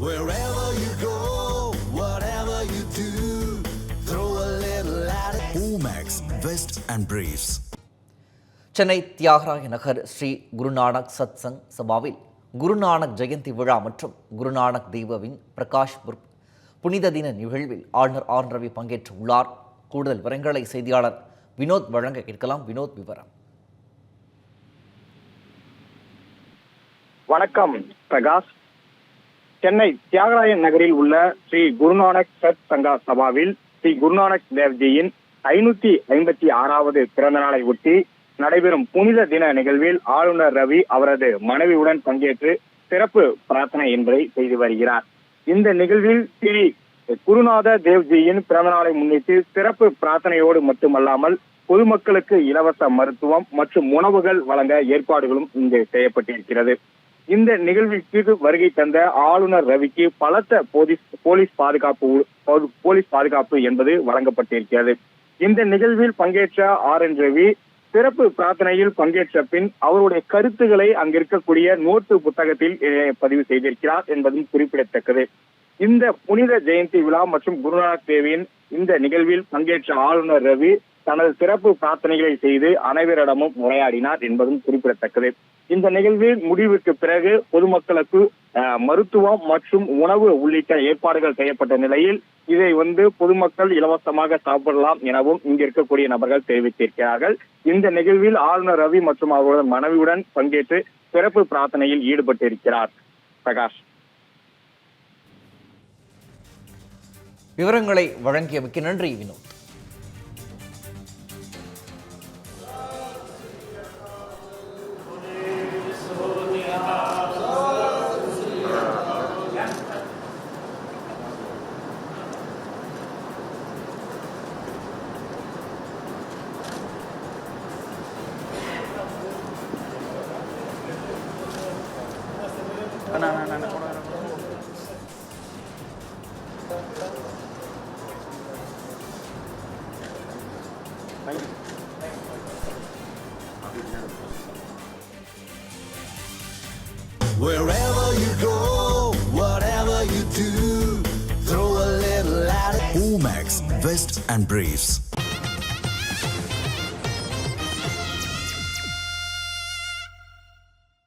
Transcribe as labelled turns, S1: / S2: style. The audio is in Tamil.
S1: Wherever you go, whatever you do, throw a little at it. Omax, Vest and Briefs.
S2: Chennai Thyagaraya Nagar Sri Guru Nanak satsang சபாவில் குருநானக் ஜெயந்தி விழா மற்றும் குருநானக் தேவவின் பிரகாஷ் புர்- புனித தின நிகழ்வில் ஆளுநர் ஆர் ரவி பங்கேற்று உள்ளார் கூடுதல் விவரங்களை செய்தியாளர் வினோத் வழங்க கேட்கலாம் வினோத் விவரம்
S3: வணக்கம் பிரகாஷ் சென்னை தியாகராயன் நகரில் உள்ள ஸ்ரீ குருநானக் சத் சங்கா சபாவில் ஸ்ரீ குருநானக் தேவ்ஜியின் ஐநூத்தி ஐம்பத்தி ஆறாவது பிறந்த நாளை ஒட்டி நடைபெறும் புனித தின நிகழ்வில் ஆளுநர் ரவி அவரது மனைவியுடன் பங்கேற்று சிறப்பு பிரார்த்தனை என்பதை செய்து வருகிறார். இந்த நிகழ்வில் ஸ்ரீ குருநாத தேவ்ஜியின் பிறந்த நாளை முன்னிட்டு சிறப்பு பிரார்த்தனையோடு மட்டுமல்லாமல் பொதுமக்களுக்கு இலவச மருத்துவம் மற்றும் உணவுகள் வழங்க ஏற்பாடுகளும் இங்கு செய்யப்பட்டிருக்கிறது. இந்த நிகழ்விற்கு வருகை தந்த ஆளுநர் ரவிக்கு பலத்த போலீஸ் போலீஸ் பாதுகாப்பு போலீஸ் பாதுகாப்பு என்பது வழங்கப்பட்டிருக்கிறது. இந்த நிகழ்வில் பங்கேற்ற ஆர் என் ரவி சிறப்பு பிரார்த்தனையில் பங்கேற்ற பின் அவருடைய கருத்துக்களை அங்கிருக்கக்கூடிய நோட்டு புத்தகத்தில் பதிவு செய்திருக்கிறார் என்பதும் குறிப்பிடத்தக்கது. இந்த புனித ஜெயந்தி விழா மற்றும் குருநானக் தேவியின் இந்த நிகழ்வில் பங்கேற்ற ஆளுநர் ரவி தனது சிறப்பு பிரார்த்தனைகளை செய்து அனைவரிடமும் உரையாடினார் என்பதும் குறிப்பிடத்தக்கது. இந்த நிகழ்வில் முடிவுக்கு பிறகு பொதுமக்களுக்கு மருத்துவம் மற்றும் உணவு உள்ளிட்ட ஏற்பாடுகள் செய்யப்பட்ட நிலையில் இதை வந்து பொதுமக்கள் இலவசமாக சாப்பிடலாம் எனவும் இங்கு இருக்கக்கூடிய நபர்கள் தெரிவித்திருக்கிறார்கள். இந்த நிகழ்வில் ஆளுநர் ரவி மற்றும் அவரது மனைவியுடன் பங்கேற்று சிறப்பு பிரார்த்தனையில் ஈடுபட்டிருக்கிறார். பிரகாஷ்.
S2: விவரங்களை வழங்கியமைக்கு நன்றி Vinod.
S1: Wherever you go, whatever you do, throw a little at it. Omax, Vest and Briefs.